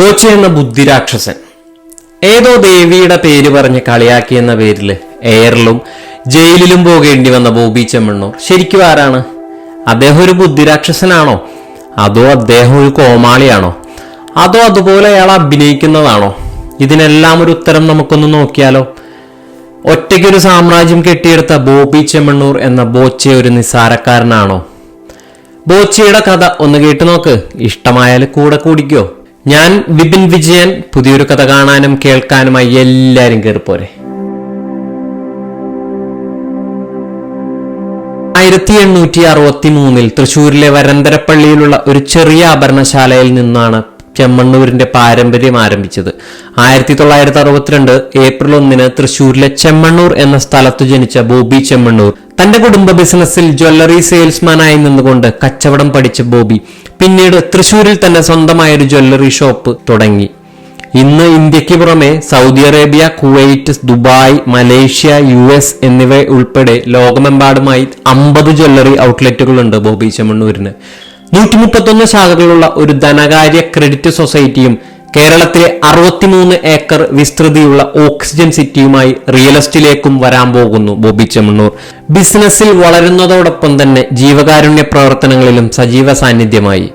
ബോച്ച എന്ന ബുദ്ധിരാക്ഷസൻ. ഏതോ ദേവിയുടെ പേര് പറഞ്ഞ് കളിയാക്കിയെന്ന പേരിൽ എയറിലും ജയിലിലും പോകേണ്ടി വന്ന ബോബി ചെമ്മണ്ണൂർ. ശരിക്കും ആരാണ്? അദ്ദേഹം ഒരു ബുദ്ധിരാക്ഷസനാണോ? അതോ അദ്ദേഹം ഒരു കോമാളിയാണോ? അതോ അതുപോലെ അയാൾ അഭിനയിക്കുന്നതാണോ? ഇതിനെല്ലാം ഒരു ഉത്തരം നമുക്കൊന്ന് നോക്കിയാലോ? ഒറ്റയ്ക്കൊരു സാമ്രാജ്യം കെട്ടിയെടുത്ത ബോബി ചെമ്മണ്ണൂർ എന്ന ബോച്ച ഒരു നിസാരക്കാരനാണോ ബോച്ചയുടെ കഥ ഒന്ന് കേട്ടു നോക്ക്. ഇഷ്ടമായാൽ കൂടെ കൂടിക്കോ. ഞാൻ വിപിൻ വിജയൻ പുതിയൊരു കഥ കാണാനും കേൾക്കാനുമായി എല്ലാവരും കയറിപ്പോരെ ആയിരത്തി എണ്ണൂറ്റി അറുപത്തി മൂന്നിൽ തൃശൂരിലെ വരന്തരപ്പള്ളിയിലുള്ള ഒരു ചെറിയ ആഭരണശാലയിൽ നിന്നാണ് ചെമ്മണ്ണൂരിന്റെ പാരമ്പര്യം ആരംഭിച്ചത്. ആയിരത്തി തൊള്ളായിരത്തി അറുപത്തിരണ്ട് ഏപ്രിൽ ഒന്നിന് തൃശൂരിലെ ചെമ്മണ്ണൂർ എന്ന സ്ഥലത്തു ജനിച്ച ബോബി ചെമ്മണ്ണൂർ. തന്റെ കുടുംബ ബിസിനസ്സിൽ ജ്വല്ലറി സെയിൽസ്മാനായി നിന്നുകൊണ്ട് കച്ചവടം പഠിച്ച ബോബി പിന്നീട് തൃശൂരിൽ തന്നെ സ്വന്തമായ ഒരു ജ്വല്ലറി ഷോപ്പ് തുടങ്ങി. ഇന്ന് ഇന്ത്യയ്ക്ക് പുറമെ Saudi Arabia Kuwait Dubai Malaysia U S എന്നിവ ഉൾപ്പെടെ ലോകമെമ്പാടുമായി അമ്പത് ജ്വല്ലറി ഔട്ട്ലെറ്റുകളുണ്ട് ബോബി ചെമ്മണ്ണൂരിന്. നൂറ്റി മുപ്പത്തൊന്ന് ശാഖകളുള്ള ഒരു ധനകാര്യ ക്രെഡിറ്റ് സൊസൈറ്റിയും കേരളത്തിലെ അറുപത്തിമൂന്ന് ഏക്കർ വിസ്തൃതിയുള്ള ഓക്സിജൻ സിറ്റിയുമായി റിയൽ എസ്റ്റേറ്റിലേക്കും വരാൻ പോകുന്നു ബോബി ചെമ്മണ്ണൂർ. ബിസിനസ്സിൽ വളരുന്നതോടൊപ്പം തന്നെ ജീവകാരുണ്യ പ്രവർത്തനങ്ങളിലും സജീവ സാന്നിധ്യമായി.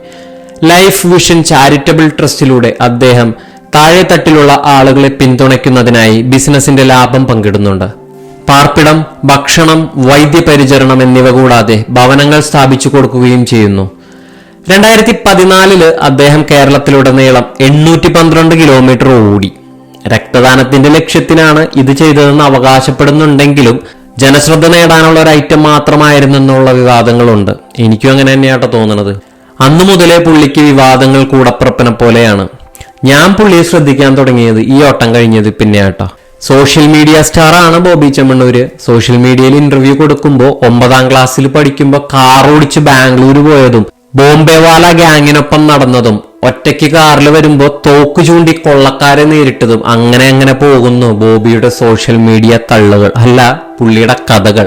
ലൈഫ് വിഷൻ ചാരിറ്റബിൾ ട്രസ്റ്റിലൂടെ അദ്ദേഹം താഴെത്തട്ടിലുള്ള ആളുകളെ പിന്തുണയ്ക്കുന്നതിനായി ബിസിനസിന്റെ ലാഭം പങ്കിടുന്നുണ്ട്. പാർപ്പിടം ഭക്ഷണം വൈദ്യപരിചരണം എന്നിവ കൂടാതെ ഭവനങ്ങൾ സ്ഥാപിച്ചു കൊടുക്കുകയും ചെയ്യുന്നു. രണ്ടായിരത്തി പതിനാലിൽ അദ്ദേഹം കേരളത്തിലുടനീളം എണ്ണൂറ്റി പന്ത്രണ്ട് കിലോമീറ്റർ ഓടി. രക്തദാനത്തിന്റെ ലക്ഷ്യത്തിനാണ് ഇത് ചെയ്തതെന്ന് അവകാശപ്പെടുന്നുണ്ടെങ്കിലും ജനശ്രദ്ധ നേടാനുള്ള ഒരു ഐറ്റം മാത്രമായിരുന്നു എന്നുള്ള വിവാദങ്ങളുണ്ട്. എനിക്കും അങ്ങനെ തന്നെയാട്ടോ തോന്നുന്നത് അന്നു മുതലേ പുള്ളിക്ക് വിവാദങ്ങൾ കൂടപ്പുറപ്പിനെ പോലെയാണ്. ഞാൻ പുള്ളിയെ ശ്രദ്ധിക്കാൻ തുടങ്ങിയത് ഈ ഓട്ടം കഴിഞ്ഞത് പിന്നെയാട്ടോ. Social media സ്റ്റാറാണ് Bobby Chemmannur. Social മീഡിയയിൽ ഇന്റർവ്യൂ കൊടുക്കുമ്പോൾ ഒമ്പതാം ക്ലാസ്സിൽ പഠിക്കുമ്പോൾ കാർ ഓടിച്ച് ബാംഗ്ലൂർ പോയതും ബോംബെ വാല ഗ്യാങ്ങിനൊപ്പം നടന്നതും ഒറ്റയ്ക്ക് കാറിൽ വരുമ്പോൾ തോക്ക് ചൂണ്ടി കൊള്ളക്കാരെ നേരിട്ടതും അങ്ങനെ അങ്ങനെ പോകുന്നു ബോബിയുടെ സോഷ്യൽ മീഡിയ തള്ളുകൾ. അല്ല പുള്ളിയുടെ കഥകൾ.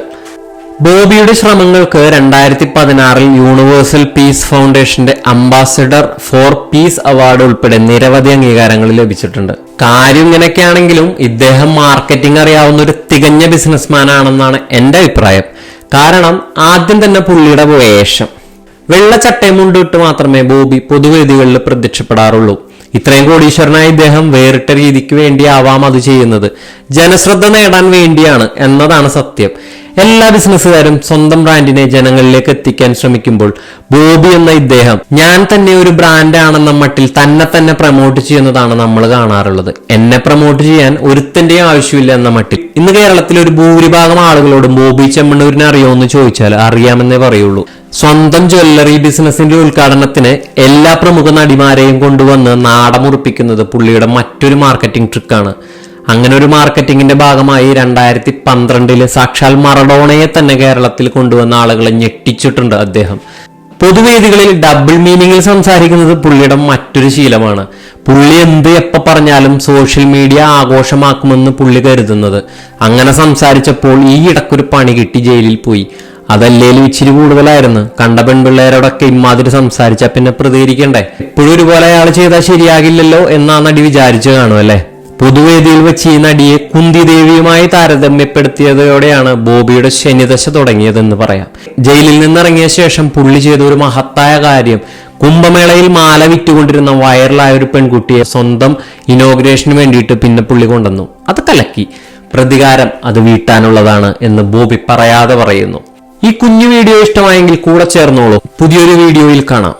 ബോബിയുടെ ശ്രമങ്ങൾക്ക് രണ്ടായിരത്തി പതിനാറിൽ യൂണിവേഴ്സൽ പീസ് ഫൗണ്ടേഷന്റെ അംബാസിഡർ ഫോർ പീസ് അവാർഡ് ഉൾപ്പെടെ നിരവധി അംഗീകാരങ്ങൾ ലഭിച്ചിട്ടുണ്ട്. കാര്യം ഇങ്ങനെയൊക്കെയാണെങ്കിലും ഇദ്ദേഹം മാർക്കറ്റിംഗ് അറിയാവുന്ന ഒരു തികഞ്ഞ ബിസിനസ്മാൻ ആണെന്നാണ് എന്റെ അഭിപ്രായം. കാരണം ആദ്യം തന്നെ പുള്ളിയുടെ വേഷം. വെള്ളച്ചട്ടയും മുണ്ടിട്ട് മാത്രമേ ബോബി പൊതുവേദികളിൽ പ്രത്യക്ഷപ്പെടാറുള്ളൂ. ഇത്രയും കോടീശ്വരനായ ഇദ്ദേഹം വേറിട്ട രീതിക്ക് വേണ്ടിയാവാം അത് ചെയ്യുന്നത്. ജനശ്രദ്ധ നേടാൻ വേണ്ടിയാണ് എന്നതാണ് സത്യം. എല്ലാ ബിസിനസ്സുകാരും സ്വന്തം ബ്രാൻഡിനെ ജനങ്ങളിലേക്ക് എത്തിക്കാൻ ശ്രമിക്കുമ്പോൾ ബോബി എന്ന ഇദ്ദേഹം ഞാൻ തന്നെ ഒരു ബ്രാൻഡാണെന്ന മട്ടിൽ തന്നെ തന്നെ പ്രൊമോട്ട് ചെയ്യുന്നതാണ് നമ്മൾ കാണാറുള്ളത്. എന്നെ പ്രൊമോട്ട് ചെയ്യാൻ ഒരുത്തന്റെയും ആവശ്യമില്ല എന്ന മട്ടിൽ. ഇന്ന് കേരളത്തിലെ ഒരു ഭൂരിഭാഗം ആളുകളോടും ബോബി ചെമ്മണ്ണൂരിനെ അറിയുമെന്ന് ചോദിച്ചാൽ അറിയാമെന്നേ പറയുള്ളൂ. സ്വന്തം ജ്വല്ലറി ബിസിനസിന്റെ ഉദ്ഘാടനത്തിന് എല്ലാ പ്രമുഖ നടിമാരെയും കൊണ്ടുവന്ന് നാടമുറിപ്പിക്കുന്നത് പുള്ളിയുടെ മറ്റൊരു മാർക്കറ്റിംഗ് ട്രിക്കാണ് അങ്ങനെ ഒരു മാർക്കറ്റിംഗിന്റെ ഭാഗമായി രണ്ടായിരത്തി പന്ത്രണ്ടിൽ സാക്ഷാൽ മറഡോണയെ തന്നെ കേരളത്തിൽ കൊണ്ടുവന്ന ആളുകളെ ഞെട്ടിച്ചിട്ടുണ്ട് അദ്ദേഹം. പൊതുവേദികളിൽ ഡബിൾ മീനിങ്ങിൽ സംസാരിക്കുന്നത് പുള്ളിയുടെ മറ്റൊരു ശീലമാണ്. പുള്ളി എന്ത് എപ്പോ പറഞ്ഞാലും സോഷ്യൽ മീഡിയ ആഘോഷമാക്കുമെന്ന് പുള്ളി കരുതുന്നത്. അങ്ങനെ സംസാരിച്ചപ്പോൾ ഈ ഇടക്കൊരു പണി കിട്ടി ജയിലിൽ പോയി. അതല്ലേലും ഇച്ചിരി കൂടുതലായിരുന്നു? കണ്ട പെൺപിള്ളേരോടൊക്കെ ഇമാതിരി സംസാരിച്ചാൽ പിന്നെ പ്രതികരിക്കണ്ടേ? ഇപ്പോഴും ഒരുപോലെ അയാൾ ചെയ്താൽ ശരിയാകില്ലല്ലോ എന്നാ നടി വിചാരിച്ചു കാണും അല്ലെ പൊതുവേദിയിൽ വെച്ച് ഈ നടിയെ കുന്തി ദേവിയുമായി താരതമ്യപ്പെടുത്തിയതോടെയാണ് ബോബിയുടെ ശനിദശ തുടങ്ങിയതെന്ന് പറയാം. ജയിലിൽ നിന്നിറങ്ങിയ ശേഷം പുള്ളി ചെയ്ത ഒരു മഹത്തായ കാര്യം കുംഭമേളയിൽ മാല വിറ്റുകൊണ്ടിരുന്ന വൈറലായ ഒരു പെൺകുട്ടിയെ സ്വന്തം ഇനോഗ്രേഷന് വേണ്ടിയിട്ട് പിന്നെ പുള്ളി കൊണ്ടുവന്നു. അത് കലക്കി. പ്രതികാരം അത് വീട്ടാനുള്ളതാണ് എന്ന് ബോബി പറയാതെ പറയുന്നു. ഈ കുഞ്ഞു വീഡിയോ ഇഷ്ടമായെങ്കിൽ കൂടെ ചേർന്നോളൂ. പുതിയൊരു വീഡിയോയിൽ കാണാം.